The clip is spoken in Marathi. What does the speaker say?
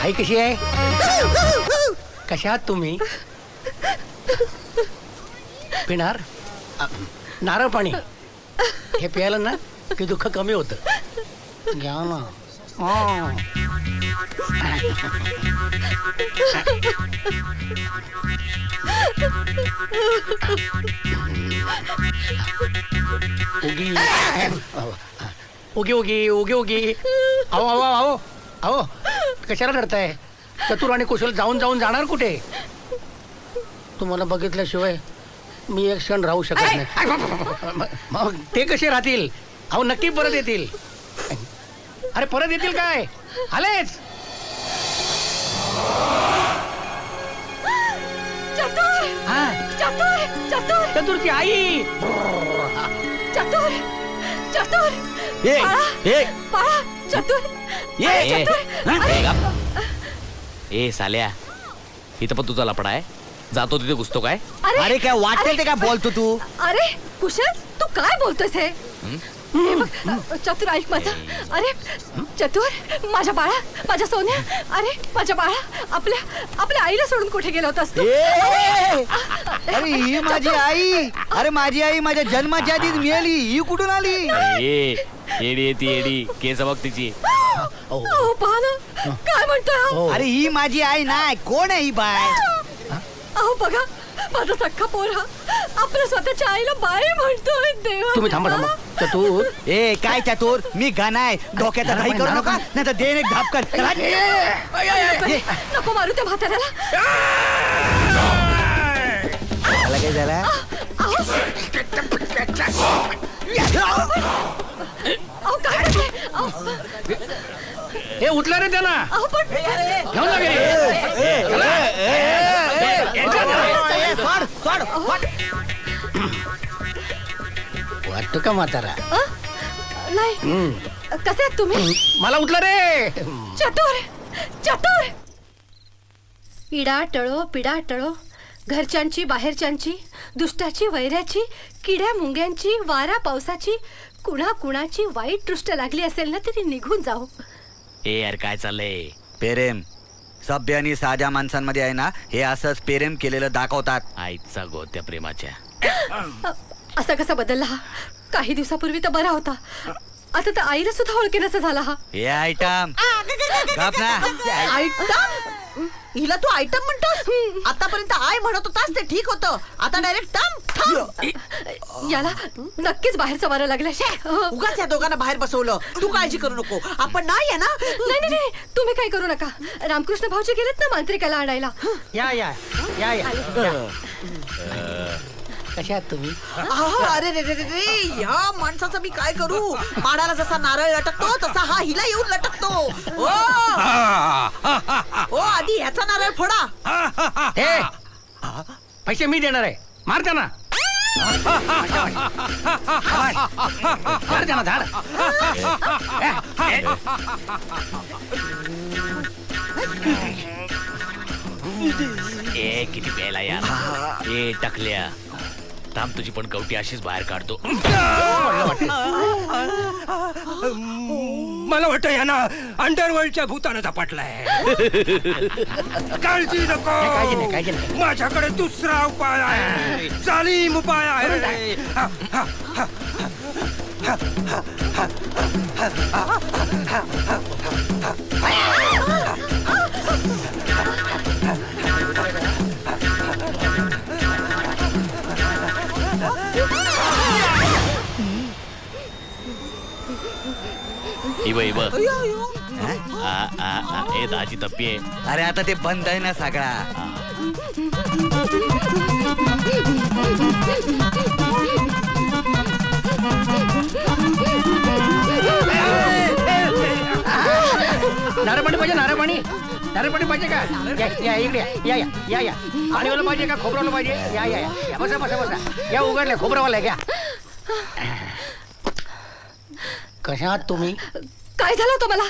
आई कशी आहे? कशा आहात तुम्ही? पिणार? अ, नारळ पाणी. हे प्यायला ना की दुःख कमी होतं. घ्या ना. हा. उगी उगी उगी उगी उगी अहो अहो अहो अहो कशाला रडताय चतुर आणि कुशल जाऊन जाऊन जाणार कुठे तुम्हाला बघितल्याशिवाय मी एक क्षण राहू शकत नाही मग ते कसे राहतील अहो नक्की परत येतील अरे परत येतील काय आलेच चतुरची आई. चतुर चतुर. ए, बाळा ए. बाळा चतुर. ए, अरे, ए, चतुर. हं? अरे, ए, साल्या. इथं पण तुझा लपडा आहे. जातो तिथे घुसतो काय? अरे काय वाटेल ते काय बोलतो तू? अरे कुशल तू काय बोलतोस हे? हे बघ, चतुर ऐक माझा. अरे चतुर माझ्या बाळा माझ्या सोन्या. अरे माझ्या बाळा आपल्या आपल्या आईला सोडून कुठे गेला होतास तू? ए, अरे ही माझी आई. अरे माझी आई माझ्या जन्माच्या आधीच मिळाली ही कुठून आली? ए येडी आहे ती येडी. केस बघ तिची. अहो, पहा ना काय म्हणतोय हा? हो. अरे ही माझी आई नाही. कोण आहे ही बाय अहो बघा माझा सख्खा पोर हा आपल्या स्वतःच्या आईला बाई म्हणतोय देवा. तुम्ही थांबा थांबा. चतुर ए काय चतुर मी गाणाय डोक्याचा घाई करू नका नाही तर देन एक धापकर चला. नको मारू त्या म्हाताऱ्याला काय झालं हे उठलं रे घेऊन जा वाटतं का म्हातारा? अ? नाही. हम्म. कसे आहेत तुम्ही? मला उठलं रे. चतुर चतुर. इडा टळो पिडा टळो. घरच्यांची बाहेरच्यांची दुष्टाची वैऱ्याची किड्या मुंग्यांची वारा पावसाची कुणा कुणाची वाईट दृष्ट लागली असेल ना तरी निघून जाऊ ए यार काय चाललंय? प्रेम सभ्य आणि साध्या माणसांमध्ये आहे ना हे असंच प्रेम केलेलं दाखवतात. आईचा गोत्या प्रेमाच्या. असा कसा बदलला हा? काही दिवसापूर्वी तर बरा होता. आता तर आईला सुद्धा ओळखेनासा झाला हा. हे आयटम. गप ना आयटम? हिला तू आयटम म्हणतोस? आतापर्यंत आय म्हणत होतास ते ठीक होतं. आता डायरेक्ट टम याला नक्कीच बाहेरचा वारा लागला. शे. अ, उगाच या दोघांना बाहेर बसवलं. तू काळजी करू नको. आपण नाही आहे ना? नाही नाही नाही. तुम्ही काय करू नका. रामकृष्ण भाऊजी गेलेत ना मांत्रिकाला आणायला. या या. या. कशा आहात तुम्ही? आहा, अरे रे रे रे रे या माणसाचं मी काय करू? माडाला जसा नारळ लटकतो तसा हा हिला येऊन लटकतो. ओ! ओ आधी ह्याचा नारळ फोडा. हे! पैसे मी देणार आहे. मार त्यांना. मार त्यांना धाड. ए किती प्यायला यार ए टाकल्या. थांब तुझी पण कवटी अशीच बाहेर काढतो. मला वाटतं यांना अंडरवर्ल्डच्या भूतानं झपाटलाय. काळजी नको. काळजी नाही, काळजी नाही. माझ्याकडे दुसरा उपाय आहे. चालीम उपाय आहे. हा, हा, हा. आ, आ, आ, ए दाजी तप्पी आहे. अरे आता ते बंद आहे ना सगळा. नारळ पाणी पाहिजे नारळ पाणी पाणी पाहिजे का? या या इकडे या. या या या पाणीवाला पाहिजे का? खोबरवाला पाहिजे? या या या. या, बसा बसा बसा. या उघडले. खोबरवाला घ्या. कशा आहात तुम्ही काय झालं होतं मला